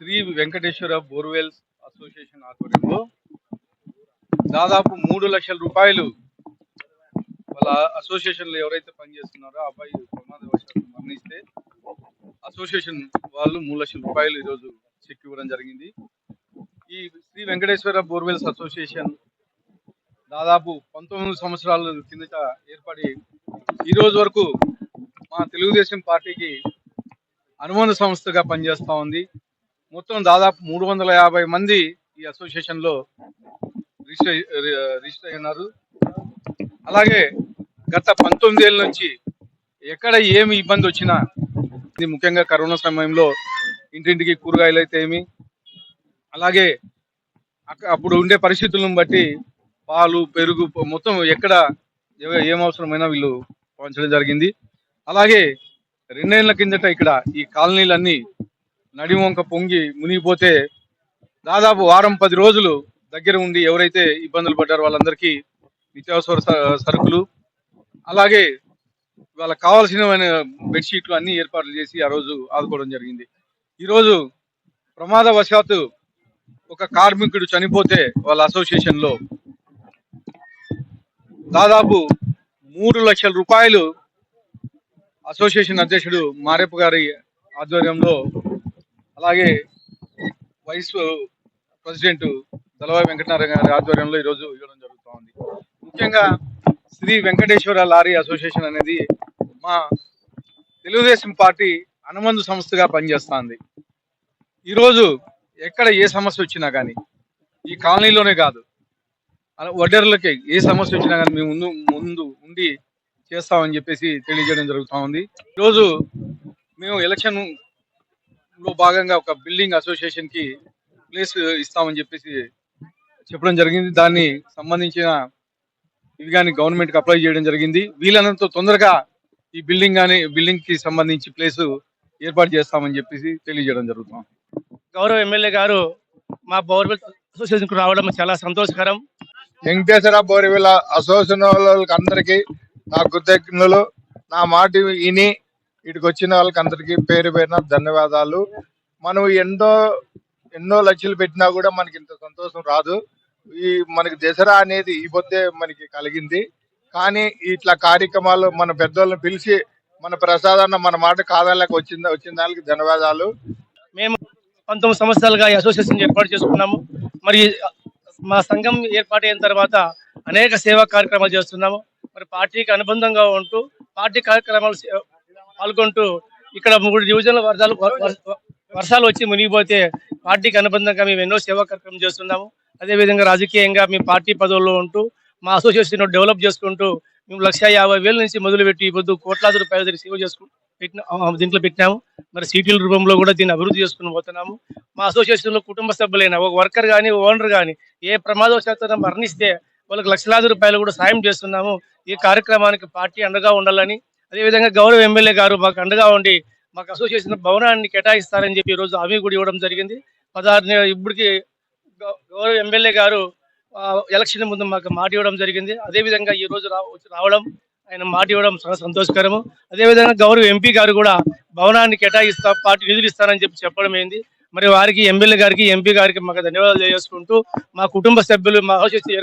Shri Venkateswara borewells association ఆధ్వర్యంలో దాదాపు మూడు లక్షల రూపాయలు వాళ్ళ అసోసియేషన్లో ఎవరైతే పనిచేస్తున్నారో అబ్బాయి ప్రమాదవశాత్తు మరణిస్తే అసోసియేషన్ వాళ్ళు మూడు లక్షల రూపాయలు ఈరోజు చెక్ ఇవ్వడం జరిగింది. ఈ శ్రీ వెంకటేశ్వర బోర్వెల్స్ అసోసియేషన్ దాదాపు పంతొమ్మిది సంవత్సరాల కిందట ఏర్పడి ఈరోజు వరకు మా తెలుగుదేశం పార్టీకి అనుబంధ సంస్థగా పనిచేస్తూ ఉంది. మొత్తం దాదాపు మూడు వందల యాభై మంది ఈ అసోసియేషన్లో రిజిస్టర్ రిజిస్టర్ అయినారు ఉన్నారు. అలాగే గత పంతొమ్మిదేళ్ళ నుంచి ఎక్కడ ఏమి ఇబ్బంది వచ్చినా ఇది ముఖ్యంగా కరోనా సమయంలో ఇంటింటికి కూరగాయలు అయితే ఏమి అలాగే అప్పుడు ఉండే పరిస్థితులను బట్టి పాలు పెరుగు మొత్తం ఎక్కడ ఏం అవసరమైనా వీళ్ళు పంచడం జరిగింది. అలాగే రెండేళ్ళ కిందట ఇక్కడ ఈ కాలనీలన్నీ నడివంక పొంగి మునిగిపోతే దాదాపు వారం పది రోజులు దగ్గర ఉండి ఎవరైతే ఇబ్బందులు పడ్డారో వాళ్ళందరికీ నిత్యావసర స- సరుకులు అలాగే వాళ్ళకి కావాల్సిన బెడ్షీట్లు అన్ని ఏర్పాట్లు చేసి ఆ రోజు ఆదుకోవడం జరిగింది. ఈరోజు ప్రమాదవశాత్తు ఒక కార్మికుడు చనిపోతే వాళ్ళ అసోసియేషన్లో దాదాపు మూడు లక్షల రూపాయలు అసోసియేషన్ అధ్యక్షుడు మారెప్ప గారి ఆధ్వర్యంలో అలాగే వైస్ ప్రెసిడెంట్ దళవాయి వెంకటనారాయణ గారి ఆధ్వర్యంలో ఈరోజు ఇవ్వడం జరుగుతూ ఉంది ముఖ్యంగా శ్రీ వెంకటేశ్వర లారీ అసోసియేషన్ అనేది మా తెలుగుదేశం పార్టీ అనుబంధ సంస్థగా పనిచేస్తుంది. ఈరోజు ఎక్కడ ఏ సమస్య వచ్చినా కానీ ఈ కాలనీలోనే కాదు వడ్డెర్లకి ఏ సమస్య వచ్చినా కానీ మేము ముందు ముందు ఉండి చేస్తామని చెప్పేసి తెలియజేయడం జరుగుతూ ఉంది ఈరోజు మేము ఎలక్షన్ లో భాగంగా ఒక బిల్డింగ్ అసోసియేషన్కి ప్లేస్ ఇస్తామని చెప్పేసి చెప్పడం జరిగింది. దాన్ని సంబంధించిన ఇది కానీ గవర్నమెంట్కి అప్లై చేయడం జరిగింది. వీలైనంత తొందరగా ఈ బిల్డింగ్ కానీ బిల్డింగ్కి సంబంధించి ప్లేస్ ఏర్పాటు చేస్తామని చెప్పేసి తెలియజేయడం జరుగుతుంది. గౌరవ ఎమ్మెల్యే గారు మా బోర్వెల్ అసోసియేషన్కు రావడం చాలా సంతోషకరం. వెంకటేశ్వర బోరివిల అసోసియేషన్ వాళ్ళకి అందరికి నా కృతజ్ఞతలు. నా మాట విని ఇటుకు వచ్చిన వాళ్ళకి అందరికి పేరు పేరున ధన్యవాదాలు. మనం ఎన్నో ఎన్నో లక్షలు పెట్టినా కూడా మనకి ఇంత సంతోషం రాదు. ఈ మనకి దసరా అనేది ఈ పొద్దే మనకి కలిగింది. కానీ ఇట్లా కార్యక్రమాలు మన పెద్దోళ్ళని పిలిచి మన ప్రసాదాన్ని మన మాట కాదాలకు వచ్చింది వచ్చిన దానికి ధన్యవాదాలు. మేము పంతొమ్మిది సంవత్సరాలుగా అసోసియేషన్ ఏర్పాటు చేసుకున్నాము. మరి మా సంఘం ఏర్పాటు అయిన తర్వాత అనేక సేవా కార్యక్రమాలు చేస్తున్నాము. మరి పార్టీకి అనుబంధంగా ఉంటూ పార్టీ కార్యక్రమాలు పాల్గొంటూ ఇక్కడ మూడు డివిజన్ల వర్షాలు వర్షాలు వచ్చి మునిగిపోతే పార్టీకి అనుబంధంగా మేము ఎన్నో సేవా కార్యక్రమం చేస్తున్నాము. అదేవిధంగా రాజకీయంగా మేము పార్టీ పదవుల్లో ఉంటూ మా అసోసియేషన్ డెవలప్ చేసుకుంటూ మేము లక్ష యాభై వేల నుంచి మొదలుపెట్టి ఈ పొద్దు కోట్లాది రూపాయల దగ్గర సేవ చేసుకుంటూ పెట్టిన దీంట్లో పెట్టినాము. మరి సీటీల రూపంలో కూడా దీన్ని అభివృద్ధి చేసుకుని పోతున్నాము. మా అసోసియేషన్లో కుటుంబ సభ్యులైన ఒక వర్కర్ కానీ ఓనర్ కానీ ఏ ప్రమాదవశాత్తు మరణిస్తే వాళ్ళకి లక్షలాది రూపాయలు కూడా సాయం చేస్తున్నాము. ఈ కార్యక్రమానికి పార్టీ అండగా ఉండాలని అదేవిధంగా గౌరవ ఎమ్మెల్యే గారు మాకు అండగా ఉండి మాకు అసోసియేషన్ భవనాన్ని కేటాయిస్తారని చెప్పి ఈ రోజు హామీ కూడా ఇవ్వడం జరిగింది. పదహారు ఇప్పటికి గౌ- గౌరవ ఎమ్మెల్యే గారు ఎలక్షన్ ముందు మాకు మాట ఇవ్వడం జరిగింది. అదేవిధంగా ఈ రోజు రావడం ఆయన మాట ఇవ్వడం చాలా సంతోషకరము. అదేవిధంగా గౌరవ ఎంపీ గారు కూడా భవనాన్ని కేటాయిస్తా పార్టీ నిధులు ఇస్తారని చెప్పి చెప్పడం ఏంది. మరి వారికి ఎమ్మెల్యే గారికి ఎంపీ గారికి మాకు ధన్యవాదాలు చేసుకుంటూ మా కుటుంబ సభ్యులు మా అసోసియేషన్